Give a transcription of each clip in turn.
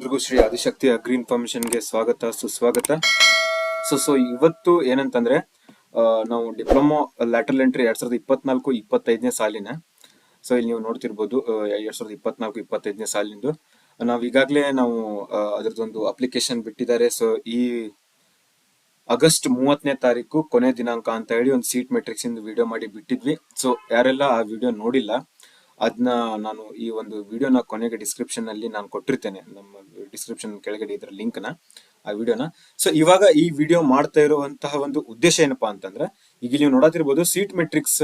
ಎಲ್ರಿಗೂ ಶ್ರೀ ಆದಿಶಕ್ತಿ ಅಗ್ರಿ ಇನ್ಫಾರ್ಮೇಶನ್ಗೆ ಸ್ವಾಗತ, ಸುಸ್ವಾಗತ. ಸೊ ಸೊ ಇವತ್ತು ಏನಂತಂದ್ರೆ ನಾವು ಡಿಪ್ಲೊಮಾ ಲ್ಯಾಟ್ರಲ್ ಎಂಟ್ರಿ ಎರಡ್ ಸಾವಿರದ ಇಪ್ಪತ್ನಾಲ್ಕು ಇಪ್ಪತ್ತೈದನೇ ಸಾಲಿನ ಸೊ ಇಲ್ಲಿ ನೀವು ನೋಡ್ತಿರ್ಬೋದು ಎರಡ್ ಸಾವಿರದ ಇಪ್ಪತ್ನಾಲ್ಕು ಇಪ್ಪತ್ತೈದನೇ ಸಾಲಿಂದು. ನಾವು ಈಗಾಗಲೇ ನಾವು ಅದರದೊಂದು ಅಪ್ಲಿಕೇಶನ್ ಬಿಟ್ಟಿದ್ದಾರೆ. ಸೊ ಈ ಆಗಸ್ಟ್ ಮೂವತ್ತನೇ ತಾರೀಕು ಕೊನೆ ದಿನಾಂಕ ಅಂತ ಹೇಳಿ ಒಂದು ಸೀಟ್ ಮೆಟ್ರಿಕ್ಸ್ ಇಂದ ವಿಡಿಯೋ ಮಾಡಿ ಬಿಟ್ಟಿದ್ವಿ. ಸೊ ಯಾರೆಲ್ಲ ಆ ವಿಡಿಯೋ ನೋಡಿಲ್ಲ ಅದನ್ನ ನಾನು ಈ ಒಂದು ವಿಡಿಯೋನ ಕೊನೆಗೆ ಡಿಸ್ಕ್ರಿಪ್ಷನ್ ಅಲ್ಲಿ ನಾನು ಕೊಟ್ಟಿರ್ತೇನೆ. ನಮ್ಮ ಡಿಸ್ಕ್ರಿಪ್ಷನ್ ಕೆಳಗಡೆ ಇದರ ಲಿಂಕ್ನ, ಆ ವಿಡಿಯೋನ. ಸೊ ಇವಾಗ ಈ ವಿಡಿಯೋ ಮಾಡ್ತಾ ಇರುವಂತಹ ಒಂದು ಉದ್ದೇಶ ಏನಪ್ಪಾ ಅಂತಂದ್ರೆ, ಈಗ ನೀವು ನೋಡತಿರ್ಬೋದು ಸೀಟ್ ಮೆಟ್ರಿಕ್ಸ್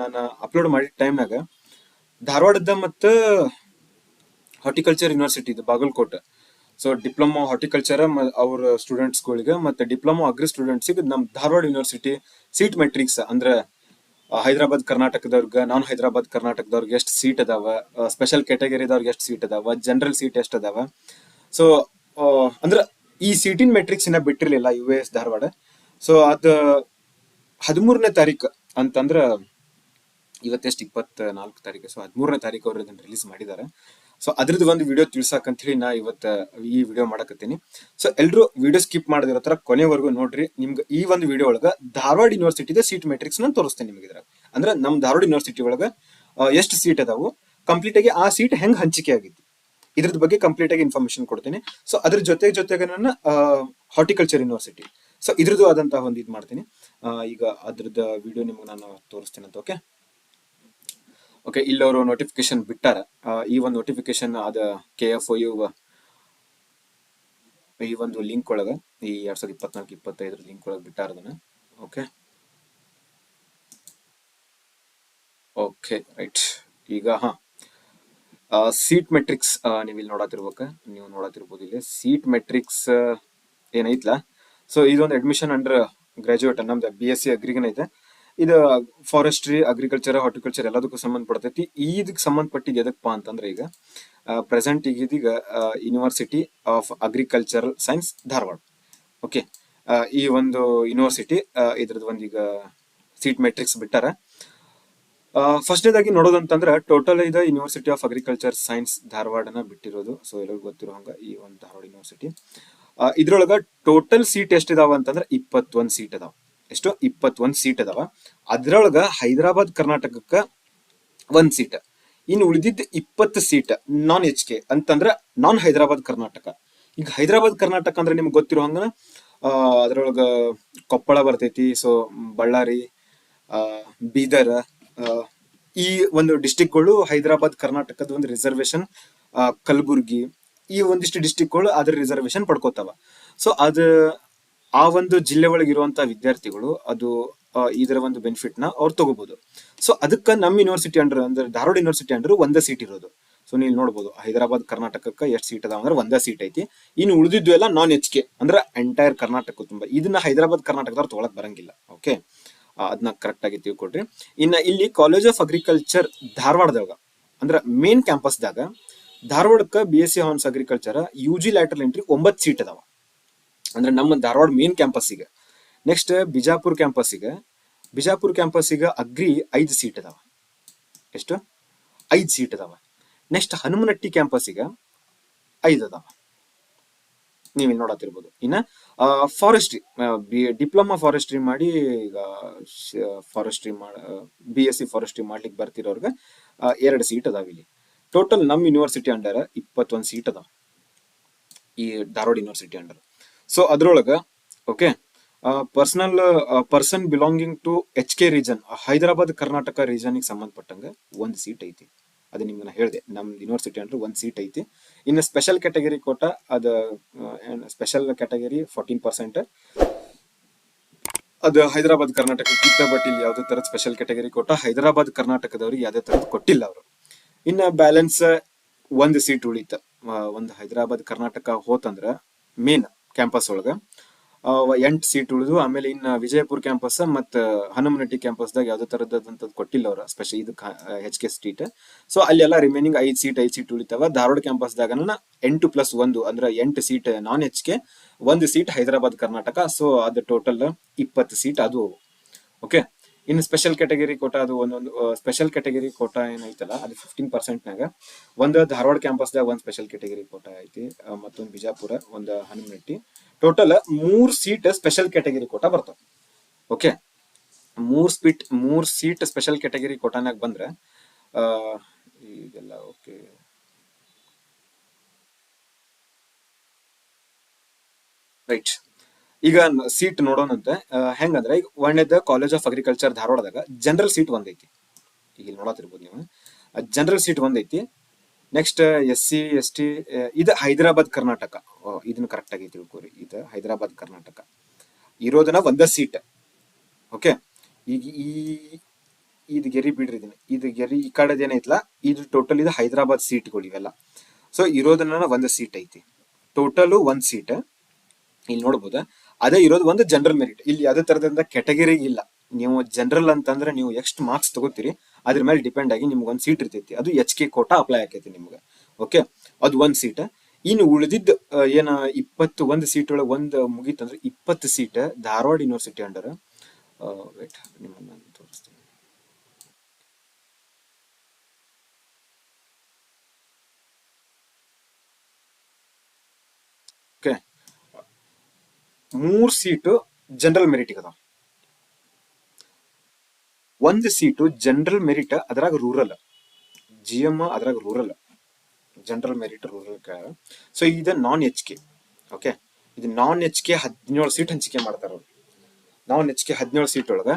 ನಾನು ಅಪ್ಲೋಡ್ ಮಾಡಿದ ಟೈಮ್ನಾಗ ಧಾರವಾಡದ ಮತ್ತು ಹಾರ್ಟಿಕಲ್ಚರ್ ಯೂನಿವರ್ಸಿಟಿ ಇದು ಬಾಗಲಕೋಟೆ. ಸೊ ಡಿಪ್ಲೊಮಾ ಹಾರ್ಟಿಕಲ್ಚರ್ ಅವ್ರ ಸ್ಟೂಡೆಂಟ್ಸ್ಗಳಿಗೆ ಮತ್ತೆ ಡಿಪ್ಲೊಮಾ ಅಗ್ರಿ ಸ್ಟೂಡೆಂಟ್ಸಿಗೆ ನಮ್ಮ ಧಾರವಾಡ ಯೂನಿವರ್ಸಿಟಿ ಸೀಟ್ ಮೆಟ್ರಿಕ್ಸ್ ಅಂದ್ರೆ ಹೈದರಾಬಾದ್ ಕರ್ನಾಟಕದವ್ರಿಗೆ, ನಾನ್ ಹೈದರಾಬಾದ್ ಕರ್ನಾಟಕದವ್ರಿಗೆ ಎಷ್ಟು ಸೀಟ್ ಅದಾವ ಸ್ಪೆಷಲ್ ಕ್ಯಾಟಗರಿದವ್ರಿಗೆ ಎಷ್ಟು ಸೀಟ್ ಅದಾವ ಜನರಲ್ ಸೀಟ್ ಎಷ್ಟು ಅದಾವ. ಸೊ ಅಂದ್ರ ಈ ಸೀಟಿನ ಮೆಟ್ರಿಕ್ಸ್ ಇನ್ನ ಬಿಟ್ಟಿರ್ಲಿಲ್ಲ ಯು ಎಸ್ ಧಾರವಾಡ. ಸೊ ಅದ ಹದಿಮೂರನೇ ತಾರೀಕು ಅಂತಂದ್ರ ಇವತ್ತೆಷ್ಟು ಇಪ್ಪತ್ ನಾಲ್ಕು ತಾರೀಕು ಸೊ ಹದಿಮೂರನೇ ತಾರೀಕು ಅವ್ರು ಇದನ್ನ ರಿಲೀಸ್ ಮಾಡಿದ್ದಾರೆ ಸೊ ಅದ್ರದ್ದು ಒಂದು ವಿಡಿಯೋ ತಿಳ್ಸಾಕ್ ಅಂತ ಹೇಳಿ ನಾ ಇವತ್ತು ಈ ವಿಡಿಯೋ ಮಾಡಕತ್ತೀನಿ. ಸೊ ಎಲ್ರು ವಿಡಿಯೋ ಸ್ಕಿಪ್ ಮಾಡದಿರೋ ತರ ಕೊನೆವರೆಗೂ ನೋಡ್ರಿ. ನಿಮ್ಗೆ ಈ ಒಂದು ವಿಡಿಯೋ ಒಳಗ ಧಾರವಾಡ ಯೂನಿವರ್ಸಿಟಿದ ಸೀಟ್ ಮೆಟ್ರಿಕ್ಸ್ ನಾನು ತೋರಿಸ್ತೇನೆ ನಿಮಗೆ ಇದ್ರಾಗ. ಅಂದ್ರೆ ನಮ್ ಧಾರವಾಡ ಯೂನಿವರ್ಸಿಟಿ ಒಳಗ ಎಷ್ಟು ಸೀಟ್ ಅದಾವು ಕಂಪ್ಲೀಟ್ ಆಗಿ ಆ ಸೀಟ್ ಹೆಂಗ್ ಹಂಚಿಕೆ ಆಗಿತ್ತು. ಇದ್ರದ ಬಗ್ಗೆ ಕಂಪ್ಲೀಟ್ ಆಗಿ ಇನ್ಫಾರ್ಮೇಶನ್ ಕೊಡ್ತೀನಿ. ಸೊ ಅದ್ರ ಜೊತೆ ಜೊತೆಗೆ ನನ್ನ ಹಾರ್ಟಿಕಲ್ಚರ್ ಯೂನಿವರ್ಸಿಟಿ ಸೊ ಇದ್ರದ್ದು ಆದಂತಹ ಒಂದು ಇದು ಮಾಡ್ತೀನಿ. ಈಗ ಅದ್ರದ್ದು ವಿಡಿಯೋ ನಿಮ್ಗೆ ನಾನು ತೋರಿಸ್ತೀನಿ ಅಂತ ಓಕೆ ಓಕೆ ಇಲ್ಲಿ ಅವರು ನೋಟಿಫಿಕೇಶನ್ ಬಿಟ್ಟಾರ. ಈ ಒಂದು ನೋಟಿಫಿಕೇಶನ್ ಅದ ಕೆ ಎಫ್ ಯು ಈ ಒಂದು ಲಿಂಕ್ ಒಳಗೆ, ಈ ಎರಡ್ ಸಾವಿರದ ಇಪ್ಪತ್ನಾಲ್ಕು, ಇಪ್ಪತ್ತೈದರ ಲಿಂಕ್ ಒಳಗೆ ಬಿಟ್ಟಾರ ಅದನ್ನ. ಓಕೆ ಓಕೆ ರೈಟ್ ಈಗ, ಹಾ. ಸೀಟ್ ಮೆಟ್ರಿಕ್ಸ್ ನೀವು ಇಲ್ಲಿ ನೋಡತಿರ್ಬೇಕ. ನೀವು ನೋಡತಿರ್ಬೋದು ಇಲ್ಲಿ. ಸೀಟ್ ಮೆಟ್ರಿಕ್ಸ್ ಏನೈತ್ಲಾ? ಸೊ ಇದೊಂದು ಅಡ್ಮಿಷನ್ ಅಂಡರ್ ಗ್ರಾಜುಯೇಟ್ ನಮ್ದು ಬಿ ಎಸ್ ಸಿ ಅಗ್ರಿಗನ್ ಐತೆ. ಇದು ಫಾರೆಸ್ಟ್ರಿ ಅಗ್ರಿಕಲ್ಚರ್ ಹಾರ್ಟಿಕಲ್ಚರ್ ಎಲ್ಲದಕ್ಕೂ ಸಂಬಂಧಪಡ್ತೈತಿ. ಇದಕ್ಕೆ ಸಂಬಂಧಪಟ್ಟಿದ್ದು ಎದಕ್ಕಪ್ಪ ಅಂತಂದ್ರೆ ಈಗ ಪ್ರೆಸೆಂಟ್ ಈಗ ಇದೀಗ university of agricultural science Dharwad. Okay ಈ ಒಂದು ಯೂನಿವರ್ಸಿಟಿ ಇದ್ರದ್ದು ಒಂದು ಈಗ ಸೀಟ್ ಮೆಟ್ರಿಕ್ಸ್ ಬಿಟ್ಟಾರ. ಫಸ್ಟ್ನೇದಾಗಿ ನೋಡೋದಂತಂದ್ರೆ ಟೋಟಲ್ ಇದು ಯೂನಿವರ್ಸಿಟಿ ಆಫ್ ಅಗ್ರಿಕಲ್ಚರ್ ಸೈನ್ಸ್ ಧಾರವಾಡನ ಬಿಟ್ಟಿರೋದು. ಸೊ ಎಲ್ಲರಿಗೂ ಗೊತ್ತಿರೋ ಹಂಗ ಈ ಒಂದು ಧಾರವಾಡ ಯೂನಿವರ್ಸಿಟಿ ಇದ್ರೊಳಗ ಟೋಟಲ್ ಸೀಟ್ ಎಷ್ಟಿದಾವ ಅಂತಂದ್ರೆ ಇಪ್ಪತ್ತೊಂದು ಸೀಟ್ ಅದಾವ. ಎಷ್ಟು? ಇಪ್ಪತ್ತೊಂದು ಸೀಟ್ ಅದಾವ. ಅದ್ರೊಳಗ ಹೈದರಾಬಾದ್, ಕರ್ನಾಟಕಕ್ಕ ಒಂದ್ ಸೀಟ್ ಇನ್ನು ಉಳಿದಿದ್ದ ಇಪ್ಪತ್ತು ಸೀಟ್ ನಾನ್ ಎಚ್ ಕೆ ಅಂತಂದ್ರೆ ನಾನ್ ಹೈದರಾಬಾದ್ ಕರ್ನಾಟಕ. ಈಗ ಹೈದರಾಬಾದ್, ಕರ್ನಾಟಕ ಅಂದ್ರೆ ನಿಮ್ಗೆ ಗೊತ್ತಿರೋ ಹಂಗ ಅದ್ರೊಳಗ ಕೊಪ್ಪಳ ಬರ್ತೈತಿ ಸೊ ಬಳ್ಳಾರಿ ಬೀದರ್ ಈ ಒಂದು ಡಿಸ್ಟಿಕ್ಗಳು ಹೈದರಾಬಾದ್, ಕರ್ನಾಟಕದ ಒಂದು ರಿಸರ್ವೇಶನ್ ಕಲಬುರ್ಗಿ ಈ ಒಂದಿಷ್ಟು ಡಿಸ್ಟಿಕ್ಗಳು ಅದ್ರ ರಿಸರ್ವೇಶನ್ ಪಡ್ಕೋತಾವ. ಸೊ ಅದ ಆ ಒಂದು ಜಿಲ್ಲೆ ಒಳಗೆ ಇರುವಂತ ವಿದ್ಯಾರ್ಥಿಗಳು ಅದು ಇದರ ಒಂದು ಬೆನಿಫಿಟ್ನ ಅವ್ರು ತಗೋಬಹುದು ಸೊ ಅದಕ್ಕೆ ನಮ್ಮ ಯೂನಿವರ್ಸಿಟಿ ಅಂಡರ್ ಅಂದ್ರೆ ಧಾರವಾಡ ಯೂನಿವರ್ಸಿಟಿ ಅಂಡರ್ ಒಂದೇ ಸೀಟ್ ಇರೋದು. ಸೊ ನೀವು ನೋಡ್ಬೋದು, ಹೈದರಾಬಾದ್, ಕರ್ನಾಟಕಕ್ಕೆ ಎಷ್ಟು ಸೀಟ್ ಅದಾವ ಅಂದ್ರೆ ಒಂದೇ ಸೀಟ್ ಐತಿ. ಇನ್ನು ಉಳಿದಿದ್ದು ಎಲ್ಲ ನಾನ್ ಎಚ್ ಕೆ ಅಂದ್ರೆ ಎಂಟೈರ್ ಕರ್ನಾಟಕ ತುಂಬಾ. ಇದನ್ನ ಹೈದರಾಬಾದ್, ಕರ್ನಾಟಕದವ್ರು ತೊಗೊಳಕ್ ಬರಂಗಿಲ್ಲ. ಓಕೆ ಅದನ್ನ ಕರೆಕ್ಟ್ ಆಗಿ ತಿಳ್ಕೊಡ್ರಿ ಇನ್ನ ಇಲ್ಲಿ ಕಾಲೇಜ್ ಆಫ್ ಅಗ್ರಿಕಲ್ಚರ್ ಧಾರವಾಡದಾಗ ಅಂದ್ರೆ ಮೇನ್ ಕ್ಯಾಂಪಸ್ದಾಗ ಧಾರವಾಡಕ್ಕೆ B S C hons agriculture U G lateral entry ಒಂಬತ್ತು ಸೀಟ್ ಅದಾವ. ಅಂದ್ರೆ ನಮ್ಮ ಧಾರವಾಡ ಮೇನ್ ಕ್ಯಾಂಪಸ್ಸಿಗೆ ನೆಕ್ಸ್ಟ್ ಬಿಜಾಪುರ್ ಕ್ಯಾಂಪಸ್ಸಿಗೆ ಬಿಜಾಪುರ್ ಕ್ಯಾಂಪಸ್ಸಿಗೆ ಅಗ್ರಿ ಐದು ಸೀಟ್ ಅದಾವ. ಎಷ್ಟು? ಐದು ಸೀಟ್ ಅದಾವ. ನೆಕ್ಸ್ಟ್ ಹನುಮನಟ್ಟಿ ಕ್ಯಾಂಪಸ್ಸಿಗೆ ಐದು ಅದಾವ. ನೀವು ಇಲ್ಲಿ ನೋಡತ್ತಿರ್ಬೋದು ಇನ್ನ ಫಾರೆಸ್ಟ್ರಿ ಡಿಪ್ಲೊಮಾ ಫಾರೆಸ್ಟ್ರಿ ಮಾಡಿ ಈಗ ಫಾರೆಸ್ಟ್ರಿ ಮಾಡ ಬಿ ಎಸ್ ಸಿ ಫಾರೆಸ್ಟ್ರಿ ಮಾಡ್ಲಿಕ್ಕೆ ಬರ್ತಿರೋರ್ಗೆ ಎರಡು ಸೀಟ್ ಅದಾವ ಇಲ್ಲಿ. ಟೋಟಲ್ ನಮ್ಮ ಯೂನಿವರ್ಸಿಟಿ ಅಂಡರ್ ಇಪ್ಪತ್ತೊಂದು ಸೀಟ್ ಅದಾವ. ಈ ಧಾರವಾಡ ಯೂನಿವರ್ಸಿಟಿ ಅಂಡರ್ ಸೊ ಅದ್ರೊಳಗ okay personal person belonging to H K region Hyderabad, Karnataka region ಸಂಬಂಧಪಟ್ಟಂಗ ಒಂದು ಸೀಟ್ ಐತಿ. ಅದು ನಿಮ್ಗೆ ನಾನು ಹೇಳಿದೆ ನಮ್ಮ ಯೂನಿವರ್ಸಿಟಿ ಅಂದ್ರೆ ಒಂದು ಸೀಟ್ ಐತಿ. ಇನ್ನು ಸ್ಪೆಷಲ್ ಕ್ಯಾಟಗರಿ ಕೊಟ್ಟ ಅದ ಸ್ಪೆಷಲ್ ಕ್ಯಾಟಗರಿ ಫೋರ್ಟೀನ್ ಪರ್ಸೆಂಟ್ ಅದು ಹೈದರಾಬಾದ್, ಕರ್ನಾಟಕ ಕಿತ್ತ ಬಟ್ ಇಲ್ಲಿ ಯಾವುದೇ ತರದ ಸ್ಪೆಷಲ್ ಕ್ಯಾಟಗರಿ ಕೊಟ್ಟ ಹೈದರಾಬಾದ್ ಕರ್ನಾಟಕದವ್ರಿಗೆ ಯಾವುದೇ ತರದ್ ಕೊಟ್ಟಿಲ್ಲ ಅವರು. ಇನ್ನ ಬ್ಯಾಲೆನ್ಸ್ ಒಂದು ಸೀಟ್ ಉಳಿತ ಒಂದು ಹೈದರಾಬಾದ್, ಕರ್ನಾಟಕ ಹೋತಂದ್ರ ಮೇನ್ ಕ್ಯಾಂಪಸ್ ಒಳಗೆ. ಎಂಟು ಸೀಟ್ ಉಳಿದು, ಆಮೇಲೆ ಇನ್ನು ವಿಜಯಪುರ ಕ್ಯಾಂಪಸ್ ಮತ್ತು ಹನುಮನಟ್ಟಿ ಕ್ಯಾಂಪಸ್ದಾಗ ಯಾವುದೇ ಥರದಂಥದ್ದು ಕೊಟ್ಟಿಲ್ಲ ಅವರು ಸ್ಪೆಷಲ್ ಇದು ಹೆಚ್ ಕೆ ಸ್ಟ್ರೀಟ್ ಸೊ ಅಲ್ಲೆಲ್ಲ ರಿಮೈನಿಂಗ್ ಐದು ಸೀಟ್ ಐದು ಸೀಟ್ ಉಳಿತಾವ. ಧಾರವಾಡ ಕ್ಯಾಂಪಸ್ದಾಗ ಎಂಟು ಪ್ಲಸ್ ಒಂದು, ಅಂದ್ರೆ ಎಂಟು ಸೀಟ್ ನಾನ್ ಎಚ್ ಕೆ ಒಂದು ಸೀಟ್ ಹೈದರಾಬಾದ್, ಕರ್ನಾಟಕ. ಸೊ ಅದು ಟೋಟಲ್ ಇಪ್ಪತ್ತು ಸೀಟ್ ಅದು ಓಕೆ ಇನ್ನು ಸ್ಪೆಷಲ್ ಕ್ಯಾಟಗರಿ ಕೋಟಾ ಅದು ಒಂದೊಂದು ಸ್ಪೆಷಲ್ ಕ್ಯಾಟಗರಿ ಕೋಟಾ ಏನೈತಲ್ಲ, ಅದು ಫಿಫ್ಟೀನ್ ಪರ್ಸೆಂಟ್ನಾಗ ಒಂದು ಧಾರವಾಡ ಕ್ಯಾಂಪಸ್ದಾಗ ಒಂದು ಸ್ಪೆಷಲ್ ಕ್ಯಾಟಗರಿ ಕೋಟಾ ಐತಿ ಮತ್ತೊಂದು ಬಿಜಾಪುರ ಒಂದು ಹನುಮನಟ್ಟಿ ಟೋಟಲ್ ಮೂರು ಸೀಟ್ ಸ್ಪೆಷಲ್ ಕ್ಯಾಟಗರಿ ಕೋಟಾ ಬರ್ತಾವ. ಓಕೆ ಮೂರ್ ಸ್ಪೀಟ್ ಮೂರ್ ಸೀಟ್ ಸ್ಪೆಷಲ್ ಕ್ಯಾಟಗರಿ ಕೋಟಾನಾಗ ಬಂದ್ರೆ ಈಗೆಲ್ಲ ಓಕೆ ರೈಟ್ ಈಗ ಸೀಟ್ ನೋಡೋಣಂತೆ. ಹೆಂಗಂದ್ರೆ ಈಗ ಒಂದೇದ ಕಾಲೇಜ್ ಆಫ್ ಅಗ್ರಿಕಲ್ಚರ್ ಧಾರವಾಡದಾಗ ಜನರಲ್ ಸೀಟ್ ಒಂದೈತಿ. ಈಗ ಇಲ್ಲಿ ನೋಡತ್ತಿರ್ಬೋದು ನೀವು. General seat ಒಂದೈತಿ. Next S C S T ಇದು ಹೈದರಾಬಾದ್ ಕರ್ನಾಟಕ. ಇದನ್ನ ಕರೆಕ್ಟ್ ಆಗಿ ತಿಳ್ಕೊರಿ. ಇದು ಹೈದರಾಬಾದ್ ಕರ್ನಾಟಕ. ಇರೋದನ್ನ ಒಂದ ಸೀಟ್ ಓಕೆ ಈಗ ಈ, ಇದು ಗೆರಿ ಬಿಡ್ರಿ ಇದನ್ನ. ಇದು ಗೆರಿ ಈ ಕಡೆ ಏನೈತಲ್ಲ ಇದು ಟೋಟಲ್ ಇದು ಹೈದರಾಬಾದ್ ಸೀಟ್ಗಳು ಇವೆಲ್ಲ. ಸೊ ಇರೋದನ್ನ ಒಂದ ಸೀಟ್ ಐತಿ. ಟೋಟಲ್ ಒಂದ್ ಸೀಟ್ ಇಲ್ಲಿ ನೋಡ್ಬೋದ? ಅದೇ ಇರೋದು ಒಂದು ಜನರಲ್ ಮೆರಿಟ್ ಇಲ್ಲಿ ಯಾವುದೇ ತರದಿಂದ ಕೆಟಗರಿ ಇಲ್ಲ. ನೀವು ಜನರಲ್ ಅಂತಂದ್ರೆ ನೀವು ಎಷ್ಟು ಮಾರ್ಕ್ಸ್ ತಗೋತೀರಿ, ಅದ್ರ ಮೇಲೆ ಡಿಪೆಂಡ್ ಆಗಿ ನಿಮ್ಗೆ ಒಂದು ಸೀಟ್ ಇರ್ತೈತಿ. ಅದು ಎಚ್ ಕೆ ಕೋಟಾ ಅಪ್ಲೈ ಆಕೈತಿ ನಿಮ್ಗೆ. ಓಕೆ ಅದು ಒಂದು ಸೀಟ್ ಇನ್ನು ಉಳಿದಿದ್ದ ಏನ ಇಪ್ಪತ್ತು, ಒಂದು ಸೀಟ್ ಒಳಗೆ ಒಂದು ಮುಗೀತಂದ್ರೆ ಇಪ್ಪತ್ತು seat Dharwad university under wait ನಿಮ್ಮನ್ನ ನಾನು ತೋರಿಸ್ತೀನಿ ಓಕೆ ಮೂರ್ ಸೀಟು ಜನರಲ್ ಮೆರಿಟ್ ಅದಾವ. ಒಂದು ಸೀಟು ಜನರಲ್ ಮೆರಿಟ್ ಅದ್ರಾಗ ರೂರಲ್ ಜಿ ಎಂ ಅದ್ರಾಗ rural general merit rural so ಇದು ನಾನ್ ಎಚ್ ಕೆ ಓಕೆ ಇದು ನಾನ್ ಎಚ್ ಕೆ ಹದಿನೇಳು ಸೀಟ್ ಹಂಚಿಕೆ ಮಾಡ್ತಾರ ಅವ್ರು. ನಾನ್ ಎಚ್ ಕೆ ಹದಿನೇಳು ಸೀಟ್ ಒಳಗ